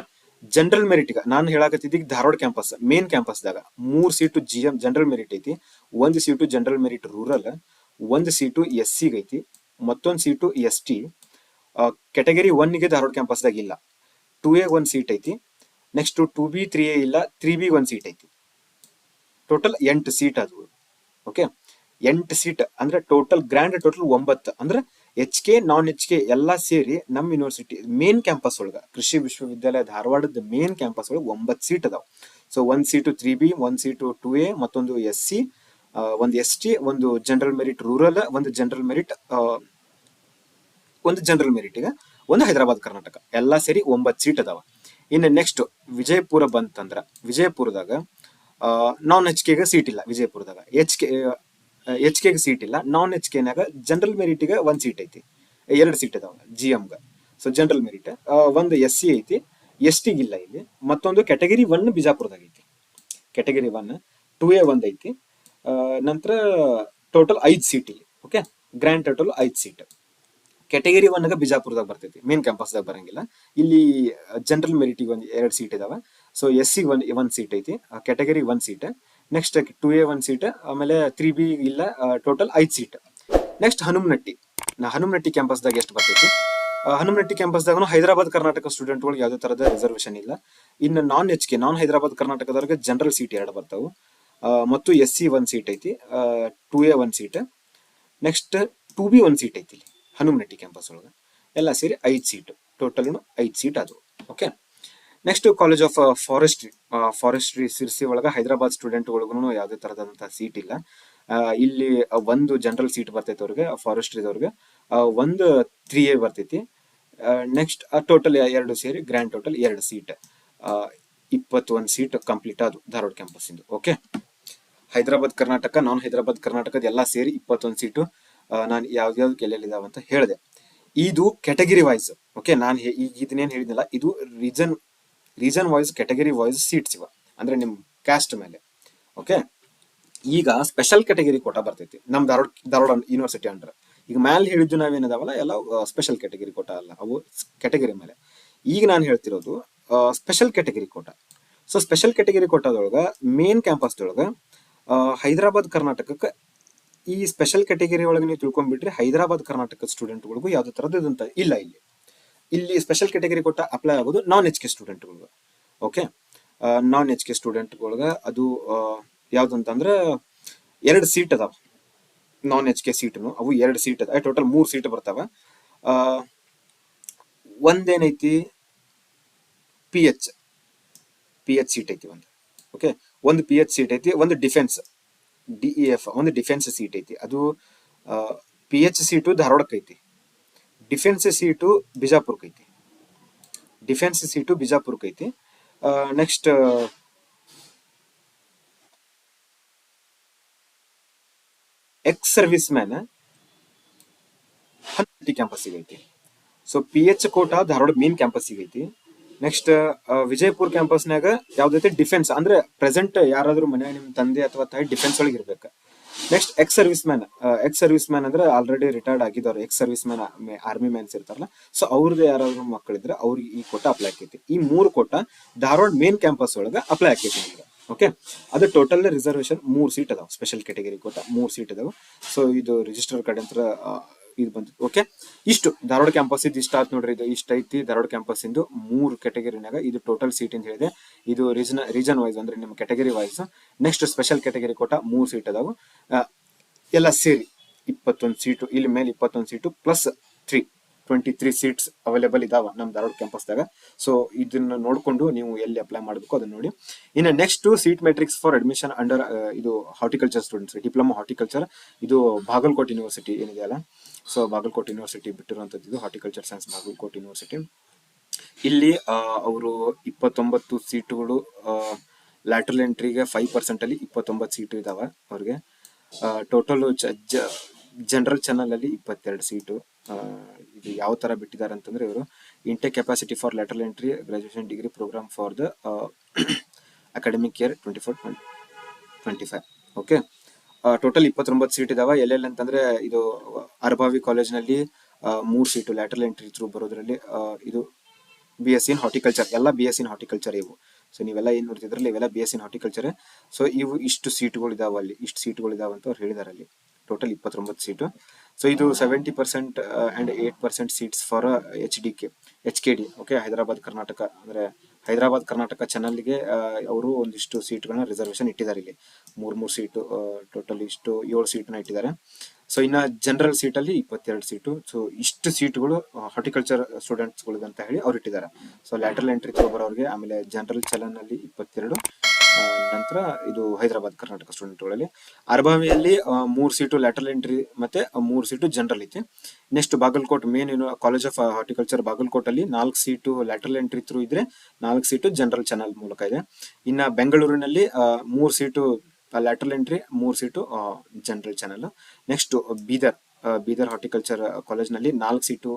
ಜನರಲ್ ಮೆರಿಟ್ ನಾನು ಹೇಳಾಕತ್ತಿದ್ದ ಧಾರವಾಡ ಕ್ಯಾಂಪಸ್ ಮೇನ್ ಕ್ಯಾಂಪಸ್ದಾಗ ಮೂರ್ seat G M general merit ಐತಿ, ಒಂದ್ ಸೀಟು ಜನರಲ್ ಮೆರಿಟ್ ರೂರಲ್ ಒಂದ್ ಸೀಟು ಎಸ್ ಸಿಗೈತಿ ಮತ್ತೊಂದು ಸೀಟು ಎಸ್ ಟಿ ಕೆಟಗರಿ ಒನ್ಗೆ ಧಾರವಾಡ ಕ್ಯಾಂಪಸ್ದಾಗ ಇಲ್ಲ. ಟೂ ಎ ಒಂದು ಸೀಟ್ ಐತಿ. Next two B three A ಇಲ್ಲ ತ್ರೀ ಬಿ ಒಂದು ಸೀಟ್ ಐತಿ. ಟೋಟಲ್ ಎಂಟು ಸೀಟ್ ಅದು ಓಕೆ ಎಂಟು ಸೀಟ್ ಅಂದ್ರೆ ಟೋಟಲ್ ಗ್ರ್ಯಾಂಡ್ ಟೋಟಲ್ ಒಂಬತ್ತು. ಅಂದ್ರೆ H K non H K ಎಲ್ಲ ಸೇರಿ ನಮ್ಮ ಯೂನಿವರ್ಸಿಟಿ ಮೇನ್ ಕ್ಯಾಂಪಸ್ ಒಳಗ, ಕೃಷಿ ವಿಶ್ವವಿದ್ಯಾಲಯ ಧಾರವಾಡದ ಮೇನ್ ಕ್ಯಾಂಪಸ್ ಒಳಗ ಒಂಬತ್ತು ಸೀಟ್ ಅದಾವ. ಸೊ ಒಂದ್ ಸೀಟು ತ್ರೀ ಬಿ ಒಂದ್ ಸೀಟು ಟೂ ಎ ಮತ್ತೊಂದು ಎಸ್ ಸಿ ಒಂದು ಎಸ್ ಟಿ ಒಂದು ಜನರಲ್ ಮೆರಿಟ್ ರೂರಲ್ ಒಂದು ಜನರಲ್ ಮೆರಿಟ್ ಒಂದು ಜನರಲ್ ಮೆರಿಟ್ಗೆ ಒಂದು ಹೈದರಾಬಾದ್, ಕರ್ನಾಟಕ. ಎಲ್ಲ ಸೇರಿ ಒಂಬತ್ತು ಸೀಟ್ ಅದಾವ. ಇನ್ನು ನೆಕ್ಸ್ಟ್ ವಿಜಯಪುರ ಬಂತಂದ್ರ, ವಿಜಯಪುರದಾಗ ನಾನ್ ಎಚ್ ಕೆಗೆ ಸೀಟ್ ಇಲ್ಲ ವಿಜಯಪುರದಾಗ. ಎಚ್ ಕೆ ಎಚ್ ಕೆಗೆ ಸೀಟ್ ಇಲ್ಲ ನಾನ್ ಎಚ್ ಕೆನಾಗ ಜನರಲ್ ಮೆರಿಟ್ಗೆ ಒಂದ್ ಸೀಟ್ ಐತಿ. ಎರಡು ಸೀಟ್ ಅದಾವ ಜಿ ಎಮ್ಗೆ ಸೊ ಜನರಲ್ ಮೆರಿಟ್ ಒಂದು ಎಸ್ ಸಿ ಐತಿ ಎಸ್ ಟಿಗಿಲ್ಲ ಇಲ್ಲ ಇಲ್ಲಿ. ಮತ್ತೊಂದು ಕ್ಯಾಟಗರಿ ಒನ್ ಬಿಜಾಪುರದಾಗ ಐತಿ. ಕ್ಯಾಟಗರಿ ಒನ್ ಟೂ ಎ ಒಂದು ಐತಿ. ನಂತರ ಟೋಟಲ್ ಐದು ಸೀಟ್ ಇಲ್ಲಿ ಓಕೆ ಗ್ರ್ಯಾಂಡ್ ಟೋಟಲ್ ಐದು ಸೀಟ್ ಕೆಟಗರಿ ಒನ್ಗ ಬಿಜಾಪುರದಾಗ ಬರ್ತೈತಿ ಮೇನ್ ಕ್ಯಾಂಪಸ್ದಾಗ ಬರಂಗಿಲ್ಲ. ಇಲ್ಲಿ ಜನರಲ್ ಮೆರಿಟಿಗೆ ಒಂದು ಎರಡು ಸೀಟ್ ಇದಾವೆ. So S C one one seat ಐತಿ category one seat next two A one seat ಆಮೇಲೆ ತ್ರೀ ಬಿ ಇಲ್ಲ ಟೋಟಲ್ ಐದು ಸೀಟ್ ನೆಕ್ಸ್ಟ್ ಹನುಮನಟ್ಟಿ. ನಾ ಹನುಮನಟ್ಟಿ ಕ್ಯಾಂಪಸ್ದಾಗ ಎಷ್ಟು ಬರ್ತೈತಿ? ಹನುಮನಟ್ಟಿ ಕ್ಯಾಂಪಸ್ದಾಗ ಹೈದರಾಬಾದ್ ಕರ್ನಾಟಕ ಸ್ಟೂಡೆಂಟ್ಗಳು ಯಾವುದೇ ತರದ ರಿಸರ್ವೇಶನ್ ಇಲ್ಲ. ಇನ್ನು non H K non Hyderabad ಕರ್ನಾಟಕದವ್ರಿಗೆ general seat ಎರಡು ಬರ್ತಾವೆ. ಮತ್ತು ಎಸ್ ಸಿ ಒನ್ ಸೀಟ್ ಐತಿ two A one seat next two B one seat ಐತಿ ಇಲ್ಲಿ. ಹನುಮನಟ್ಟಿ ಕ್ಯಾಂಪಸ್ ಒಳಗೆ. ಎಲ್ಲ ಸೇರಿ ಐದು ಸೀಟ್ ಟೋಟಲ್ ಐದು ಸೀಟ್ ಅದು okay next college of forestry forestry Sirsi ಒಳಗ ಹೈದರಾಬಾದ್ ಸ್ಟೂಡೆಂಟ್ಗಳಿಗೂ ಯಾವುದೇ ತರದಂತ ಸೀಟ್ ಇಲ್ಲ. ಇಲ್ಲಿ ಒಂದು ಜನರಲ್ ಸೀಟ್ ಬರ್ತೈತೆ ಅವ್ರಿಗೆ ಫಾರೆಸ್ಟ್ರಿದವ್ರಿಗೆ ಒಂದು ತ್ರೀ ಎ ಬರ್ತೈತಿ. ನೆಕ್ಸ್ಟ್ ಟೋಟಲ್ ಎರಡು ಸೇರಿ ಗ್ರ್ಯಾಂಡ್ ಟೋಟಲ್ ಎರಡು ಸೀಟ್ ಇಪ್ಪತ್ತೊಂದು ಸೀಟ್ ಕಂಪ್ಲೀಟ್ ಅದು ಧಾರವಾಡ ಕ್ಯಾಂಪಸ್ ಇಂದು. ಓಕೆ ಹೈದರಾಬಾದ್, ಕರ್ನಾಟಕ ನಾನ್ ಹೈದರಾಬಾದ್ ಕರ್ನಾಟಕದ ಎಲ್ಲಾ ಸೇರಿ ಇಪ್ಪತ್ತೊಂದು ಸೀಟು ನಾನು ಯಾವ್ದಾವ್ದು ಎಲ್ಲೆಲ್ಲಿದಾವ ಅಂತ ಹೇಳಿದೆ. ಇದು ಕೆಟಗರಿ ವೈಸ್ ಓಕೆ ನಾನು ಈಗ ಇದನ್ನೇನು ಹೇಳಿದ್ನಲ್ಲ, ಇದು region region wise category wise seats ಇವ. ಅಂದ್ರೆ ನಿಮ್ ಕ್ಯಾಸ್ಟ್ ಮೇಲೆ ಓಕೆ ಈಗ ಸ್ಪೆಷಲ್ ಕೆಟಗರಿ ಕೋಟ ಬರ್ತೈತಿ. ನಮ್ ಧಾರವಾಡ ಧಾರವಾಡ ಯೂನಿವರ್ಸಿಟಿ ಅಂಡರ್ ಈಗ ಮ್ಯಾಲ್ ಹೇಳಿದ್ದು ನಾವೇನದಾವಲ್ಲ, ಎಲ್ಲ ಸ್ಪೆಷಲ್ ಕೆಟಗರಿ ಕೋಟ ಅಲ್ಲ. ಅವು ಕೆಟಗರಿ ಮೇಲೆ. ಈಗ ನಾನು ಹೇಳ್ತಿರೋದು special category quota so special category ಕೋಟಾದೊಳಗ main ಕ್ಯಾಂಪಸ್ದೊಳಗ ಹೈದರಾಬಾದ್ ಕರ್ನಾಟಕಕ್ಕೆ ಈ ಸ್ಪೆಷಲ್ ಕೆಟಗರಿ ಒಳಗೆ ನೀವು ತಿಳ್ಕೊಂಡ್ಬಿಟ್ರೆ ಹೈದರಾಬಾದ್ ಕರ್ನಾಟಕ ಸ್ಟೂಡೆಂಟ್ಗಳಿಗೂ ಯಾವುದೇ ಇದಂತ ಇಲ್ಲ ಇಲ್ಲಿ. ಇಲ್ಲಿ ಸ್ಪೆಷಲ್ ಕೆಟಗರಿ ಕೊಟ್ಟ ಅಪ್ಲೈ ಆಗೋದು ನಾನ್ ಎಚ್ ಕೆ ಸ್ಟೂಡೆಂಟ್ಗಳಿಗೆ ಓಕೆ ನಾನ್ ಎಚ್ ಕೆ ಸ್ಟೂಡೆಂಟ್ಗಳಿಗೆ ಅದು ಯಾವುದಂತಂದ್ರೆ ಎರಡು ಸೀಟ್ ಅದಾವ. ನಾನ್ ಎಚ್ ಕೆ ಸೀಟ್ನು ಅವು ಎರಡು ಸೀಟ್ ಅದ ಟೋಟಲ್ ಮೂರು ಸೀಟ್ ಬರ್ತಾವ. ಒಂದೇನೈತಿ? P H P H seat ಐತಿ ಒಂದು. ಓಕೆ ಒಂದು ಪಿ ಎಚ್ ಸೀಟ್ ಐತಿ, ಒಂದು ಡಿಫೆನ್ಸ್ ಡಿ ಇ ಎಫ್, ಒಂದು ಡಿಫೆನ್ಸ್ ಸೀಟ್ ಐತಿ. ಅದು ಪಿ ಎಚ್ ಸೀಟು ಧಾರವಾಡಕ್ಕೆ ಐತಿ. ಡಿಫೆನ್ಸ್ ಸೀಟು ಬಿಜಾಪುರಕ್ಕೆ ಐತಿ. ಡಿಫೆನ್ಸ್ ಸೀಟು ಬಿಜಾಪುರಕ್ಕೆ ಐತಿ. Next ex service man campus ಐತಿ. So P H quota Dharwad main campus ಐತಿ. ನೆಕ್ಸ್ಟ್ ವಿಜಯಪುರ ಕ್ಯಾಂಪಸ್ನಾಗ ಯಾವ್ದೈತಿ ಡಿಫೆನ್ಸ್ ಅಂದ್ರೆ ಪ್ರೆಸೆಂಟ್ ಯಾರಾದ್ರೂ ಮನೆ ನಿಮ್ ತಂದೆ ಅಥವಾ ತಾಯಿ ಡಿಫೆನ್ಸ್ ಒಳಗೆ ಇರ್ಬೇಕು. Next ex service man ex service man ಅಂದ್ರೆ already retired ಆಗಿದ್ದವ್ರು. Ex service man army mans ಇರ್ತಾರಲ್ಲ. ಸೊ ಅವ್ರದ್ದು ಯಾರಾದ್ರೂ ಮಕ್ಕಳಿದ್ರೆ ಅವ್ರಿಗೆ ಈ ಕೋಟ ಅಪ್ಲೈ ಆಕೈತಿ. ಈ ಮೂರು ಕೋಟ ಧಾರವಾಡ ಮೇನ್ ಕ್ಯಾಂಪಸ್ ಒಳಗ ಅಪ್ಲೈ ಆಕೈತಿ ಓಕೆ ಅದು ಟೋಟಲ್ ರಿಸರ್ವೇಶನ್ ಮೂರು ಸೀಟ್ ಅದಾವ. ಸ್ಪೆಷಲ್ ಕ್ಯಾಟಗರಿ ಕೋಟ ಮೂರು ಸೀಟ್ ಅದಾವ. ಸೊ ಇದು ರಿಜಿಸ್ಟರ್ ಕಡೆ ಅಂತ ಇದು ಬಂತು. ಓಕೆ ಇಷ್ಟು. ಧಾರವಾಡ ಕ್ಯಾಂಪಸ್ ಇದು ಇಷ್ಟ ಆಯ್ತು ನೋಡ್ರಿ, ಇದು ಇಷ್ಟ ಐತಿ ಧಾರವಾಡ ಕ್ಯಾಂಪಸ್ ಇಂದು ಮೂರು ಕೆಟಗರಿನಾಗ ಇದು ಟೋಟಲ್ ಸೀಟ್ ಅಂತ ಹೇಳಿದೆ. ಇದು ರೀಸನ್ ರೀಜನ್ ವೈಸ್ ಅಂದ್ರೆ ನಿಮ್ಮ category wise next special category ಕೊಟ್ಟ ಮೂರು ಸೀಟ್ ಅದಾವು. ಎಲ್ಲ ಸೇರಿ ಇಪ್ಪತ್ತೊಂದು ಸೀಟು ಇಲ್ಲಿ ಮೇಲೆ ಇಪ್ಪತ್ತೊಂದು seat plus three twenty three seats available ಇದಾವ ನಮ್ಮ ಧಾರವಾಡ ಕ್ಯಾಂಪಸ್ದಾಗ ಸೊ ಇದನ್ನ ನೋಡ್ಕೊಂಡು ನೀವು ಎಲ್ಲಿ ಅಪ್ಲೈ ಮಾಡಬೇಕು ಅದನ್ನ ನೋಡಿ. ಇನ್ನು next seat matrix for admission under ಇದು ಹಾರ್ಟಿಕಲ್ಚರ್ ಸ್ಟೂಡೆಂಟ್ಸ್ ಡಿಪ್ಲೊಮಾ ಹಾರ್ಟಿಕಲ್ಚರ್ ಇದು ಬಾಗಲಕೋಟ್ ಯೂನಿವರ್ಸಿಟಿ ಏನಿದೆಯಲ್ಲ ಸೊ ಬಾಗಲಕೋಟ್ ಯೂನಿವರ್ಸಿಟಿ ಬಿಟ್ಟಿರುವಂತದ್ದು ಇದು ಹಾರ್ಟಿಕಲ್ಚರ್ ಸೈನ್ಸ್ ಬಾಗಲಕೋಟ್ ಯೂನಿವರ್ಸಿಟಿ ಇಲ್ಲಿ ಅವರು ಇಪ್ಪತ್ತೊಂಬತ್ತು ಸೀಟುಗಳು ಲ್ಯಾಟ್ರಲ್ ಎಂಟ್ರಿಗೆ ಫೈವ್ ಪರ್ಸೆಂಟ್ ಅಲ್ಲಿ ಇಪ್ಪತ್ತೊಂಬತ್ತು ಸೀಟು ಇದಾವೆ ಅವ್ರಿಗೆ. ಟೋಟಲ್ ಜನರಲ್ ಚಾನಲ್ ಅಲ್ಲಿ ಇಪ್ಪತ್ತೆರಡು ಸೀಟು. ಇದು ಯಾವ ತರ ಬಿಟ್ಟಿದ್ದಾರೆ ಅಂತಂದ್ರೆ ಇವರು intake capacity for lateral entry graduation degree programme for the academic year twenty four twenty five okay total ಇಪ್ಪತ್ತೊಂಬತ್ತು ಸೀಟ್ ಇದಾವ. ಎಲ್ಲೆಲ್ಲಿ ಅಂತಂದ್ರೆ ಇದು ಅರಭಾವಿ ಕಾಲೇಜ್ನಲ್ಲಿ ಮೂರು ಸೀಟು ಲ್ಯಾಟ್ರಲ್ ಎಂಟ್ರಿ ಥ್ರೂ ಬರೋದ್ರಲ್ಲಿ ಇದು ಬಿ ಎಸ್ ಇನ್ ಹಾರ್ಟಿಕಲ್ಚರ್ ಎಲ್ಲ ಬಿ ಎಸ್ ಇನ್ ಹಾರ್ಟಿಕಲ್ಚರ್ ಇವು. ಸೊ ನೀವೆಲ್ಲ ಏನ್ ನೋಡ್ತಿದ್ರಲ್ಲಿ, ಇವೆಲ್ಲ B S in horticulture so ಇವು ಇಷ್ಟು ಸೀಟ್ಗಳು ಇದಾವ ಅಲ್ಲಿ. ಇಷ್ಟು ಸೀಟ್ಗಳು ಇದಾವ ಅಂತ ಅವ್ರು ಹೇಳಿದಾರೆ ಅಲ್ಲಿ. ಟೋಟಲ್ ಇಪ್ಪತ್ತೊಂಬತ್ತು ಸೀಟು ಸೊ ಇದು seventy percent and eight percent seats for H D K H K D okay Hyderabad, Karnataka, ಅಂದ್ರೆ ಹೈದರಾಬಾದ್, ಕರ್ನಾಟಕ ಚಾನಲ್ಗೆ ಅವರು ಒಂದಿಷ್ಟು ಸೀಟ್ಗಳನ್ನ ರಿಸರ್ವೇಶನ್ ಇಟ್ಟಿದ್ದಾರೆ ಇಲ್ಲಿ. ಮೂರ್ ಮೂರ್ ಸೀಟು ಟೋಟಲ್ ಇಷ್ಟು ಏಳು ಸೀಟ್ನ ಇಟ್ಟಿದ್ದಾರೆ. ಸೊ ಇನ್ನ ಜನರಲ್ ಸೀಟ್ ಅಲ್ಲಿ ಇಪ್ಪತ್ತೆರಡು ಸೀಟು ಸೊ ಇಷ್ಟು ಸೀಟ್ಗಳು ಹಾರ್ಟಿಕಲ್ಚರ್ ಸ್ಟೂಡೆಂಟ್ಸ್ ಅಂತ ಹೇಳಿ ಅವ್ರು ಇಟ್ಟಿದ್ದಾರೆ. ಸೊ ಲ್ಯಾಟ್ರಲ್ ಎಂಟ್ರಿ ತಗೊಬರೋರಿಗೆ ಆಮೇಲೆ ಜನರಲ್ ಚಲನ್ ಅಲ್ಲಿ ಇಪ್ಪತ್ತೆರಡು ನಂತರ ಇದು ಹೈದರಾಬಾದ್ ಕರ್ನಾಟಕ ಸ್ಟೂಡೆಂಟ್ಗಳಲ್ಲಿ ಅರ್ಬಾವಿಯಲ್ಲಿ ಮೂರು ಸೀಟು ಲ್ಯಾಟ್ರಲ್ ಎಂಟ್ರಿ ಮತ್ತೆ ಮೂರು ಸೀಟು ಜನರಲ್ ಐತಿ. ನೆಕ್ಸ್ಟ್ ಬಾಗಲಕೋಟ್ ಮೇನ್ ಏನು ಕಾಲೇಜ್ ಆಫ್ ಹಾರ್ಟಿಕಲ್ಚರ್ ಬಾಗಲಕೋಟ್ ಅಲ್ಲಿ ನಾಲ್ಕು ಸೀಟು ಲ್ಯಾಟ್ರಲ್ ಎಂಟ್ರಿ ಥ್ರೂ ಇದ್ರೆ, ನಾಲ್ಕು ಸೀಟು ಜನರಲ್ ಚಾನಲ್ ಮೂಲಕ ಇದೆ. ಇನ್ನ ಬೆಂಗಳೂರಿನಲ್ಲಿ ಮೂರ್ ಸೀಟು ಲ್ಯಾಟ್ರಲ್ ಎಂಟ್ರಿ ಮೂರು seat general channel next Bidar Bidar horticulture ಕಾಲೇಜ್ನಲ್ಲಿ ನಾಲ್ಕು ಸೀಟು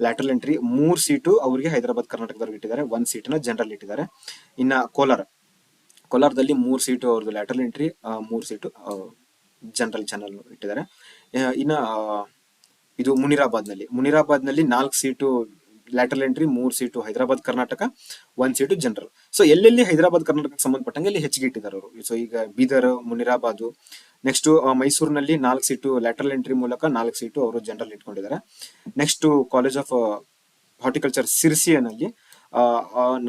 ಲ್ಯಾಟ್ರಲ್ ಎಂಟ್ರಿ ಮೂರು ಸೀಟು ಅವರಿಗೆ ಹೈದರಾಬಾದ್ ಕರ್ನಾಟಕದವ್ರಿಗೆ ಇಟ್ಟಿದ್ದಾರೆ. ಒಂದು ಸೀಟನ್ನ ಜನರಲ್ ಇಟ್ಟಿದ್ದಾರೆ. ಇನ್ನ ಕೋಲಾರ ಕೋಲಾರದಲ್ಲಿ ಮೂರು ಸೀಟು ಅವ್ರದ್ದು ಲ್ಯಾಟ್ರಲ್ ಎಂಟ್ರಿ ಮೂರು ಸೀಟು ಜನರಲ್ ಚಾನಲ್ ಇಟ್ಟಿದ್ದಾರೆ. ಇನ್ನು ಇದು ಮುನಿರಾಬಾದ್ನಲ್ಲಿ. ಮುನಿರಾಬಾದ್ನಲ್ಲಿ ಮುನಿರಾಬಾದ್ನಲ್ಲಿ ನಾಲ್ಕು ಸೀಟು ಲ್ಯಾಟ್ರಲ್ ಎಂಟ್ರಿ ಮೂರು ಸೀಟು ಹೈದರಾಬಾದ್ ಕರ್ನಾಟಕ, ಒಂದ್ ಸೀಟು ಜನರಲ್ ಸೊ ಎಲ್ಲೆಲ್ಲಿ ಹೈದರಾಬಾದ್ ಕರ್ನಾಟಕಕ್ಕೆ ಸಂಬಂಧಪಟ್ಟಂಗೆ ಅಲ್ಲಿ ಹೆಚ್ಚಿಗೆ ಇಟ್ಟಿದ್ದಾರೆ ಅವರು. ಸೊ ಈಗ ಬೀದರ್, ಮುನಿರಾಬಾದ್ ನೆಕ್ಸ್ಟ್ ಮೈಸೂರಿನಲ್ಲಿ ನಾಲ್ಕು ಸೀಟು ಲ್ಯಾಟ್ರಲ್ ಎಂಟ್ರಿ ಮೂಲಕ ನಾಲ್ಕು ಸೀಟು ಅವರು ಜನರಲ್ ಇಟ್ಕೊಂಡಿದ್ದಾರೆ. ನೆಕ್ಸ್ಟ್ ಕಾಲೇಜ್ ಆಫ್ ಹಾರ್ಟಿಕಲ್ಚರ್ ಸಿರ್ಸಿಯಲ್ಲಿ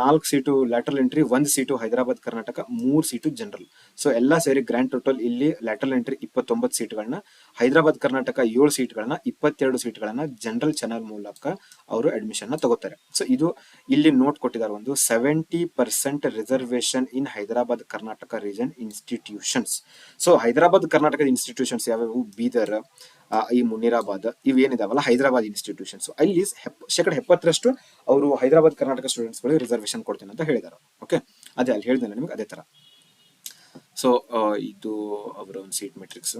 ನಾಲ್ಕು ಸೀಟು ಲ್ಯಾಟ್ರಲ್ ಎಂಟ್ರಿ ಒಂದು ಸೀಟು ಹೈದರಾಬಾದ್, ಕರ್ನಾಟಕ, ಮೂರು ಸೀಟು ಜನರಲ್ ಸೊ ಎಲ್ಲಾ ಸೇರಿ ಗ್ರ್ಯಾಂಡ್ ಟೋಟಲ್ ಇಲ್ಲಿ ಲ್ಯಾಟ್ರಲ್ ಎಂಟ್ರಿ ಇಪ್ಪತ್ತೊಂಬತ್ತು ಸೀಟ್ಗಳನ್ನ, ಹೈದರಾಬಾದ್, ಕರ್ನಾಟಕ ಏಳು ಸೀಟ್ಗಳನ್ನ, ಇಪ್ಪತ್ತೆರಡು ಸೀಟ್ಗಳನ್ನ ಜನರಲ್ ಚಾನಲ್ ಮೂಲಕ ಅವರು ಅಡ್ಮಿಷನ್ನ ತಗೋತಾರೆ. ಸೊ ಇದು ಇಲ್ಲಿ ನೋಟ್ ಕೊಟ್ಟಿದ್ದಾರೆ ಒಂದು seventy percent reservation in Hyderabad, Karnataka region institutions so Hyderabad, ಕರ್ನಾಟಕದ ಇನ್ಸ್ಟಿಟ್ಯೂಷನ್ಸ್ ಯಾವ್ಯಾವು? ಬೀದರ್ ಈ ಮುನಿರಾಬಾದ್ ಇವೇನಿದಾವಲ್ಲ, ಹೈದರಾಬಾದ್ ಇನ್ಸ್ಟಿಟ್ಯೂಷನ್ಸ್ ಅಲ್ಲಿ ಶೇಕಡ ಎಪ್ಪತ್ತರಷ್ಟು ಅವರು ಹೈದರಾಬಾದ್ ಕರ್ನಾಟಕ ಸ್ಟೂಡೆಂಟ್ಸ್ ಗಳಿಗೆ ರಿಸರ್ವೇಶನ್ ಕೊಡ್ತೀನಿ ಅಂತ ಹೇಳಿದಾರೆ. ಓಕೆ ಅದೇ ಅಲ್ಲಿ ಹೇಳಿದೆ ನಿಮಗೆ ಅದೇ ತರ. ಸೊ ಇದು ಅವರ ಒಂದು ಸೀಟ್ ಮೆಟ್ರಿಕ್ಸ್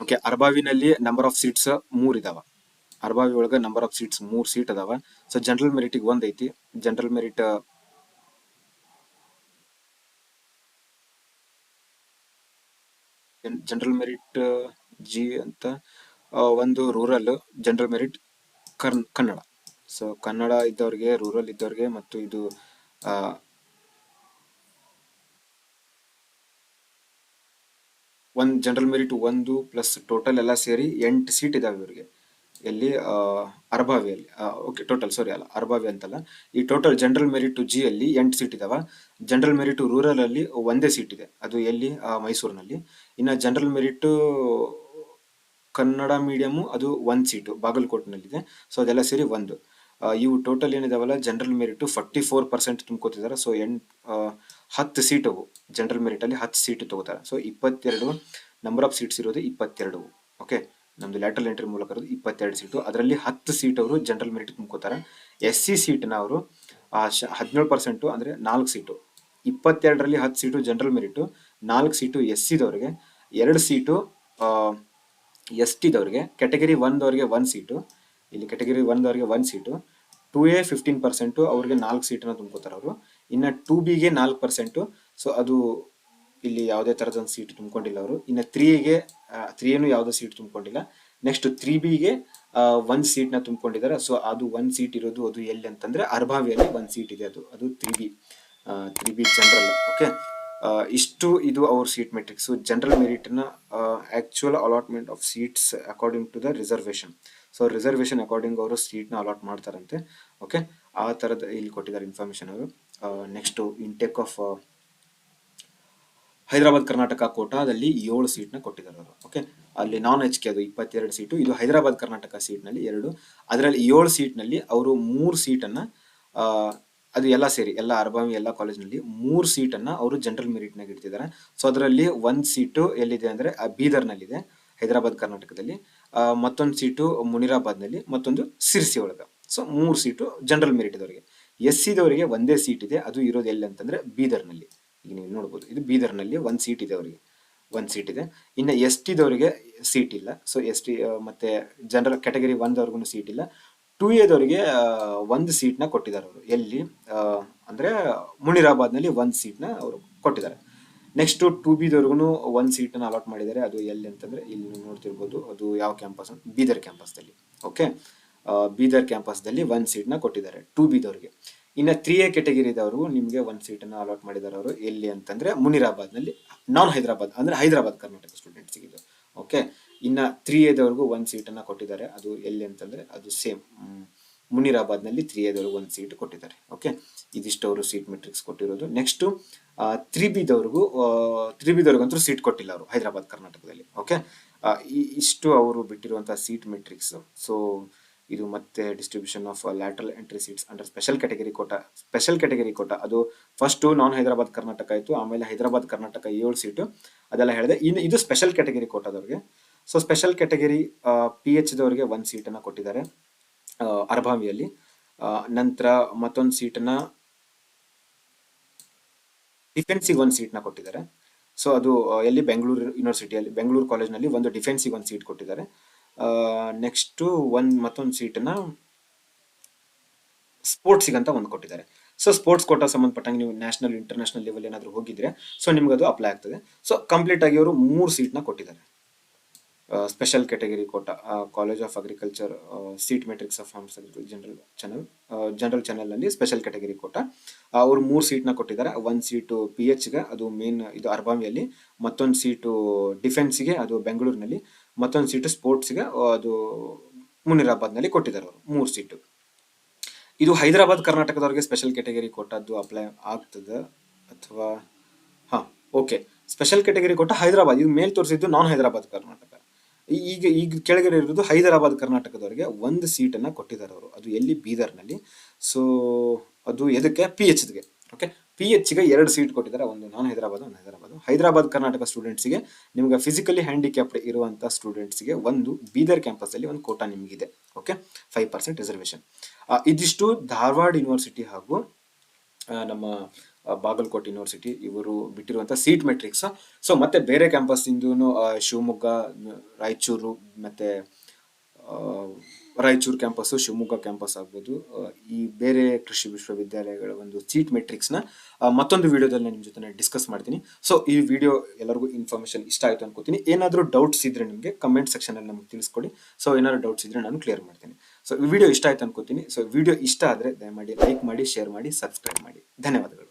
ಓಕೆ ಅರ್ಬಾವಿನಲ್ಲಿ ನಂಬರ್ ಆಫ್ ಸೀಟ್ಸ್ ಮೂರ್ ಇದಾವ. ಅರ್ಬಾವಿ ಒಳಗ ನಂಬರ್ ಆಫ್ ಸೀಟ್ಸ್ ಮೂರ್ ಸೀಟ್ ಅದಾವ. ಸೊ ಜನರಲ್ ಮೆರಿಟಿಗೆ ಒಂದ್ ಐತಿ. General merit general merit G ಅಂತ ಒಂದು ರೂರಲ್ ಜನರಲ್ ಮೆರಿಟ್ ಕರ್ನ್, ಕನ್ನಡ. ಸೊ ಕನ್ನಡ ಇದ್ದವ್ರಿಗೆ ರೂರಲ್ ಇದ್ದವ್ರಿಗೆ ಮತ್ತು ಇದು ಒಂದು ಜನರಲ್ ಮೆರಿಟ್ ಒಂದು ಪ್ಲಸ್ ಟೋಟಲ್ ಎಲ್ಲ ಸೇರಿ ಎಂಟು ಸೀಟ್ ಇದಾವೆ ಇವರಿಗೆ. ಎಲ್ಲಿ ಅರ್ಬಾವಿಯಲ್ಲಿ ಓಕೆ ಟೋಟಲ್ ಸಾರಿ ಅಲ್ಲ, ಅರ್ಬಾವಿ ಅಂತಲ್ಲ. ಈ ಟೋಟಲ್ ಜನರಲ್ ಮೆರಿಟ್ ಜಿ ಅಲ್ಲಿ ಎಂಟು ಸೀಟ್ ಇದಾವೆ. ಜನರಲ್ ಮೆರಿಟ್ ರೂರಲ್ ಅಲ್ಲಿ ಒಂದೇ ಸೀಟ್ ಇದೆ. ಅದು ಎಲ್ಲಿ ಮೈಸೂರಿನಲ್ಲಿ. ಇನ್ನು ಜನರಲ್ ಮೆರಿಟ್ ಕನ್ನಡ ಮೀಡಿಯಮು ಅದು ಒಂದ್ ಸೀಟು ಬಾಗಲಕೋಟೆನಲ್ಲಿದೆ. ಸೊ ಅದೆಲ್ಲ ಸೇರಿ ಒಂದು. ಇವು total ಏನಿದಾವಲ್ಲ general merit forty four percent ತುಂಬ್ಕೋತಿದ್ದಾರೆ so ಎಂಟ್ ಹತ್ತು ಸೀಟ್ ಅವು. ಜನರಲ್ ಮೆರಿಟ್ ಅಲ್ಲಿ ಹತ್ತು ಸೀಟ್ ತಗೋತಾರೆ. ಸೊ ಇಪ್ಪತ್ತೆರಡು ನಂಬರ್ ಆಫ್ ಸೀಟ್ಸ್ ಇರೋದು ಇಪ್ಪತ್ತೆರಡು. ಓಕೆ ನಮ್ದು ಲ್ಯಾಟ್ರಲ್ ಎಂಟ್ರಿ ಮೂಲಕ ಇರೋದು ಇಪ್ಪತ್ತೆರಡು ಸೀಟು ಅದರಲ್ಲಿ ಹತ್ತು ಸೀಟ್ ಅವರು ಜನರಲ್ ಮೆರಿಟ್ ತುಂಬ್ಕೋತಾರೆ. ಎಸ್ ಸಿ ಸೀಟ್ನ ಅವರು ಹದಿನೇಳು ಪರ್ಸೆಂಟು ಅಂದರೆ ನಾಲ್ಕು ಸೀಟು ಇಪ್ಪತ್ತೆರಡರಲ್ಲಿ ಹತ್ತು ಸೀಟು ಜನರಲ್ ಮೆರಿಟು ನಾಲ್ಕು ಸೀಟು ಎಸ್ ಸಿದವ್ರಿಗೆ ಎರಡು ಸೀಟು ಎಸ್ ಟಿದವ್ರಿಗೆ ಕೆಟಗರಿ ಒನ್ದವ್ರಿಗೆ ಒನ್ ಸೀಟು ಇಲ್ಲಿ category ಒನ್ದವ್ರಿಗೆ one seat two A fifteen percent ಅವ್ರಿಗೆ ನಾಲ್ಕು ಸೀಟನ್ನ ತುಂಬ್ಕೋತಾರೆ ಅವರು. ಇನ್ನು ಟೂ ಬಿಗೆ ನಾಲ್ಕು ಪರ್ಸೆಂಟು ಸೊ ಅದು ಇಲ್ಲಿ ಯಾವುದೇ ತರದ ಸೀಟ್ ತುಂಬಿಕೊಂಡಿಲ್ಲ ಅವರು. ಇನ್ನು ತ್ರೀಗೆ ತ್ರೀ ಏನು ಯಾವುದೇ ಸೀಟ್ ತುಂಬಿಕೊಂಡಿಲ್ಲ. ನೆಕ್ಸ್ಟ್ ತ್ರೀ ಬಿಗೆ ಸೀಟ್ ಸೀಟ್ನ ತುಂಬಿಕೊಂಡಿದ್ದಾರೆ. ಸೊ ಅದು ಒಂದು ಸೀಟ್ ಇರೋದು, ಅದು ಎಲ್ಲಿ ಅಂತಂದ್ರೆ ಅರ್ಭಾವಿಯಲ್ಲಿ ಒಂದು ಸೀಟ್ ಇದೆ ಅದು. ಅದು three B three B general okay ಇಷ್ಟು ಇದು ಅವ್ರ seat matrix general ಮೆರಿಟ್ನ actual allotment of seats according to the reservation so reservation according ಅವರು ಸೀಟ್ನ ಅಲಾಟ್ ಮಾಡ್ತಾರಂತೆ ಓಕೆ ಆ ಥರದ ಇಲ್ಲಿ ಕೊಟ್ಟಿದ್ದಾರೆ ಇನ್ಫಾರ್ಮೇಶನ್ ಅವರು. Next intake of Hyderabad Karnataka ಕೋಟಾದಲ್ಲಿ ಏಳು ಸೀಟ್ನ ಕೊಟ್ಟಿದ್ದಾರೆ ಅವರು ಓಕೆ ಅಲ್ಲಿ ನಾನ್ ಎಚ್ ಕೆ ಅದು ಇಪ್ಪತ್ತೆರಡು ಸೀಟು, ಇದು ಹೈದರಾಬಾದ್ ಕರ್ನಾಟಕ ಸೀಟ್ನಲ್ಲಿ ಎರಡು. ಅದರಲ್ಲಿ ಏಳು ಸೀಟ್ನಲ್ಲಿ ಅವರು ಮೂರು ಸೀಟನ್ನು ಅದು ಎಲ್ಲ ಸೇರಿ, ಎಲ್ಲ ಅರ್ಬಾವಿ, ಎಲ್ಲ ಕಾಲೇಜ್ನಲ್ಲಿ ಮೂರು ಸೀಟನ್ನು ಅವರು ಜನರಲ್ ಮೆರಿಟ್ನಾಗ ಇಡ್ತಿದ್ದಾರೆ. ಸೊ ಅದರಲ್ಲಿ ಒಂದು ಸೀಟು ಎಲ್ಲಿದೆ ಅಂದರೆ ಬೀದರ್ನಲ್ಲಿದೆ, ಹೈದರಾಬಾದ್ ಕರ್ನಾಟಕದಲ್ಲಿ. ಮತ್ತೊಂದು ಸೀಟು ಮುನಿರಾಬಾದ್ನಲ್ಲಿ, ಮತ್ತೊಂದು ಸಿರ್ಸಿ ಒಳಗೆ. ಸೊ ಮೂರು ಸೀಟು ಜನರಲ್ ಮೆರಿಟ್ ಇದವರಿಗೆ ಎಸ್ ಸಿದವರಿಗೆ ಒಂದೇ ಸೀಟ್ ಇದೆ, ಅದು ಇರೋದು ಎಲ್ಲಿ ಅಂತಂದ್ರೆ ಬೀದರ್ನಲ್ಲಿ. ಈಗ ನೀವು ನೋಡ್ಬೋದು. ಇದು ಬೀದರ್ನಲ್ಲಿ ಒಂದು ಸೀಟ್ ಇದೆ ಅವರಿಗೆ. ಒಂದು ಸೀಟ್ ಇದೆ. ಇನ್ನು ಎಸ್ ಟಿದವರಿಗೆ ಸೀಟ್ ಇಲ್ಲ. ಸೊ ಎಸ್ ಟಿ ಮತ್ತು ಜನರಲ್ ಕ್ಯಾಟಗರಿ ಒಂದವ್ರಿಗೂ ಸೀಟ್ ಇಲ್ಲ. ಟು ಎದವರಿಗೆ ಒಂದು ಸೀಟ್ನ ಕೊಟ್ಟಿದ್ದಾರೆ ಅವರು. ಎಲ್ಲಿ? ಅಂದರೆ ಮುನಿರಾಬಾದ್ನಲ್ಲಿ ಒಂದು ಸೀಟ್ನ ಅವರು ಕೊಟ್ಟಿದ್ದಾರೆ. ನೆಕ್ಸ್ಟು ಟು ಬಿದವ್ರಿಗೂ ಒಂದು ಸೀಟನ್ನ ಅಲಾಟ್ ಮಾಡಿದ್ದಾರೆ. ಅದು ಎಲ್ಲಿ ಅಂತಂದರೆ ಇಲ್ಲಿ ನೋಡ್ತಿರ್ಬೋದು. ಅದು ಯಾವ ಕ್ಯಾಂಪಸ್ ಬೀದರ್ ಕ್ಯಾಂಪಸ್ದಲ್ಲಿ ಓಕೆ ಬೀದರ್ ಕ್ಯಾಂಪಸ್ದಲ್ಲಿ ಒಂದು ಸೀಟ್ನ ಕೊಟ್ಟಿದ್ದಾರೆ. ಟು ಬಿದವ್ರಿಗೆ ಇನ್ನು ತ್ರೀ ಎ ಕೆಟಗಿರಿದವರು ನಿಮಗೆ ಒಂದು ಸೀಟನ್ನು ಅಲಾಟ್ ಮಾಡಿದ್ದಾರೆ ಅವರು. ಎಲ್ಲಿ ಅಂತಂದ್ರೆ ಮುನಿರಾಬಾದ್ನಲ್ಲಿ, ನಾನ್ ಹೈದರಾಬಾದ್, ಅಂದ್ರೆ ಹೈದರಾಬಾದ್ ಕರ್ನಾಟಕ ಸ್ಟೂಡೆಂಟ್ಸ್ಗೆ ಇದು ಓಕೆ ಇನ್ನ ತ್ರೀ ಎದವ್ರಿಗೂ ಒಂದು ಸೀಟನ್ನು ಕೊಟ್ಟಿದ್ದಾರೆ ಅದು ಎಲ್ಲಿ ಅಂತಂದ್ರೆ ಅದು ಸೇಮ್ ಮುನಿರಾಬಾದ್ನಲ್ಲಿ ತ್ರೀ ಎದವ್ರಿಗೂ ಒಂದು ಸೀಟ್ ಕೊಟ್ಟಿದ್ದಾರೆ ಓಕೆ ಇದಿಷ್ಟು ಅವರು ಸೀಟ್ ಮೆಟ್ರಿಕ್ಸ್ ಕೊಟ್ಟಿರೋದು. ನೆಕ್ಸ್ಟ್ ತ್ರೀ ಬಿದವ್ರಿಗೂ ತ್ರೀ ಸೀಟ್ ಕೊಟ್ಟಿಲ್ಲ ಅವರು ಹೈದರಾಬಾದ್ ಕರ್ನಾಟಕದಲ್ಲಿ. ಓಕೆ ಇಷ್ಟು ಅವರು ಬಿಟ್ಟಿರುವಂಥ ಸೀಟ್ ಮೆಟ್ರಿಕ್ಸು ಸೊ ಇದು ಮತ್ತೆ distribution of lateral entry seats under special category quota special category quota ಅದು ಫಸ್ಟ್ ನಾನ್ ಹೈದರಾಬಾದ್ ಕರ್ನಾಟಕ ಆಯಿತು, ಆಮೇಲೆ ಹೈದರಾಬಾದ್ ಕರ್ನಾಟಕ ಏಳು ಸೀಟು ಅದೆಲ್ಲ ಹೇಳಿದೆ. ಇನ್ನು ಇದು special category ಕೋಟಾದವ್ರಿಗೆ so special category P H ದವರಿಗೆ ಒಂದು ಸೀಟನ್ನು ಕೊಟ್ಟಿದ್ದಾರೆ ಅರಭಾಮಿಯಲ್ಲಿ ನಂತರ ಮತ್ತೊಂದು ಸೀಟನ್ನ ಡಿಫೆನ್ಸಿಗೆ ಒಂದು ಸೀಟ್ನ ಕೊಟ್ಟಿದ್ದಾರೆ. ಸೊ ಅದು ಎಲ್ಲಿ ಬೆಂಗಳೂರು ಯೂನಿವರ್ಸಿಟಿಯಲ್ಲಿ ಬೆಂಗಳೂರು ಕಾಲೇಜ್ನಲ್ಲಿ ಒಂದು ಡಿಫೆನ್ಸಿಗೆ ಒಂದು ಸೀಟ್ ಕೊಟ್ಟಿದ್ದಾರೆ. ನೆಕ್ಸ್ಟು ಒಂದು ಮತ್ತೊಂದು ಸೀಟನ್ನು ಸ್ಪೋರ್ಟ್ಸಿಗೆ ಅಂತ ಒಂದು ಕೊಟ್ಟಿದ್ದಾರೆ. ಸೊ ಸ್ಪೋರ್ಟ್ಸ್ ಕೋಟಾ ಸಂಬಂಧಪಟ್ಟಂಗೆ ನೀವು ನ್ಯಾಷನಲ್ ಇಂಟರ್ನ್ಯಾಷನಲ್ ಲೆವೆಲ್ ಏನಾದರೂ ಹೋಗಿದ್ರೆ ಸೊ ನಿಮ್ಗೆ ಅದು ಅಪ್ಲೈ ಆಗ್ತದೆ. ಸೊ ಕಂಪ್ಲೀಟ್ ಆಗಿ ಅವರು ಮೂರು ಸೀಟ್ನ ಕೊಟ್ಟಿದ್ದಾರೆ. Special category quota college of agriculture seat matrix of farms general channel general ಚಾನಲ್ನಲ್ಲಿ ಸ್ಪೆಷಲ್ ಕ್ಯಾಟಗರಿ ಕೋಟ. ಅವರು ಮೂರು ಸೀಟ್ನ ಕೊಟ್ಟಿದ್ದಾರೆ. ಒಂದು ಸೀಟು ಪಿ ಎಚ್ಗೆ ಅದು ಮೇನ್ ಇದು ಅರ್ಬಾವಿಯಲ್ಲಿ ಮತ್ತೊಂದು ಸೀಟು ಡಿಫೆನ್ಸ್ಗೆ ಅದು ಬೆಂಗಳೂರಿನಲ್ಲಿ ಮತ್ತೊಂದು ಸೀಟು ಸ್ಪೋರ್ಟ್ಸ್ಗೆ ಅದು ಮುನಿರಾಬಾದ್ನಲ್ಲಿ ಕೊಟ್ಟಿದ್ದಾರೆ ಅವರು ಮೂರು ಸೀಟು ಇದು ಹೈದರಾಬಾದ್ ಕರ್ನಾಟಕದವ್ರಿಗೆ ಸ್ಪೆಷಲ್ ಕ್ಯಾಟಗರಿ ಕೊಟ್ಟದ್ದು ಅಪ್ಲೈ ಆಗ್ತದೆ ಅಥವಾ, ಹಾ ಓಕೆ ಸ್ಪೆಷಲ್ ಕ್ಯಾಟಗರಿ ಕೊಟ್ಟ ಹೈದರಾಬಾದ್. ಇದು ಮೇಲ್ ತೋರಿಸಿದ್ದು ನಾನ್ ಹೈದರಾಬಾದ್ ಕರ್ನಾಟಕ. ಈಗ ಈಗ ಕೆಳಗಡೆ ಇರೋದು ಹೈದರಾಬಾದ್ ಕರ್ನಾಟಕದವರಿಗೆ ಒಂದು ಸೀಟನ್ನು ಕೊಟ್ಟಿದ್ದಾರೆ ಅವರು. ಅದು ಎಲ್ಲಿ? ಬೀದರ್ನಲ್ಲಿ. ಸೊ ಅದು ಎದಕ್ಕೆ? ಪಿ ಎಚ್ಗೆ ಓಕೆ ಪಿ ಎಚ್ಗೆ ಎರಡು ಸೀಟ್ ಕೊಟ್ಟಿದ್ದಾರೆ. ಒಂದು ನಾನ್ ಹೈದರಾಬಾದ್, ಒಂದು ಹೈದರಾಬಾದ್. ಹೈದರಾಬಾದ್ ಕರ್ನಾಟಕ ಸ್ಟೂಡೆಂಟ್ಸ್ಗೆ ನಿಮ್ಗೆ ಫಿಸಿಕಲಿ ಹ್ಯಾಂಡಿಕ್ಯಾಪ್ಡ್ ಇರುವಂಥ ಸ್ಟೂಡೆಂಟ್ಸ್ಗೆ ಒಂದು ಬೀದರ್ ಕ್ಯಾಂಪಸ್ಸಲ್ಲಿ ಒಂದು ಕೋಟಾ ನಿಮಗಿದೆ. ಓಕೆ ಫೈವ್ ಪರ್ಸೆಂಟ್ ರಿಸರ್ವೇಷನ್ ಇದಿಷ್ಟು ಧಾರವಾಡ ಯೂನಿವರ್ಸಿಟಿ ಹಾಗೂ ನಮ್ಮ ಬಾಗಲಕೋಟೆ ಯೂನಿವರ್ಸಿಟಿ ಇವರು ಬಿಟ್ಟಿರುವಂಥ ಸೀಟ್ ಮೆಟ್ರಿಕ್ಸ್ ಸೊ ಮತ್ತೆ ಬೇರೆ ಕ್ಯಾಂಪಸ್ ಇಂದೂ ಶಿವಮೊಗ್ಗ ರಾಯಚೂರು, ಮತ್ತೆ ರಾಯಚೂರು ಕ್ಯಾಂಪಸ್ಸು ಶಿವಮೊಗ್ಗ ಕ್ಯಾಂಪಸ್ ಆಗ್ಬೋದು. ಈ ಬೇರೆ ಕೃಷಿ ವಿಶ್ವವಿದ್ಯಾಲಯಗಳ ಒಂದು ಸೀಟ್ ಮೆಟ್ರಿಕ್ಸ್ನ ಮತ್ತೊಂದು ವಿಡಿಯೋದಲ್ಲಿ ನಿಮ್ಮ ಜೊತೆ ಡಿಸ್ಕಸ್ ಮಾಡ್ತೀನಿ. ಸೊ ಈ ವಿಡಿಯೋ ಎಲ್ಲರಿಗೂ ಇನ್ಫಾರ್ಮೇಷನ್ ಇಷ್ಟ ಆಯ್ತು ಅನ್ಕೋತೀನಿ. ಏನಾದರೂ ಡೌಟ್ಸ್ ಇದ್ರೆ ನಿಮಗೆ ಕಮೆಂಟ್ ಸೆಕ್ಷನಲ್ಲಿ ನಮಗೆ ತಿಳಿಸ್ಕೊಡಿ. ಸೊ ಏನಾದರೂ ಡೌಟ್ಸ್ ಇದ್ರೆ ನಾನು ಕ್ಲಿಯರ್ ಮಾಡ್ತೀನಿ. ಸೊ ಈ ವಿಡಿಯೋ ಇಷ್ಟ ಆಯ್ತು ಅನ್ಕೋತೀನಿ. ಸೊ ವಿಡಿಯೋ ಇಷ್ಟ ಆದರೆ ದಯಮಾಡಿ ಲೈಕ್ ಮಾಡಿ ಶೇರ್ ಮಾಡಿ ಸಬ್ಸ್ಕ್ರೈಬ್ ಮಾಡಿ. ಧನ್ಯವಾದಗಳು.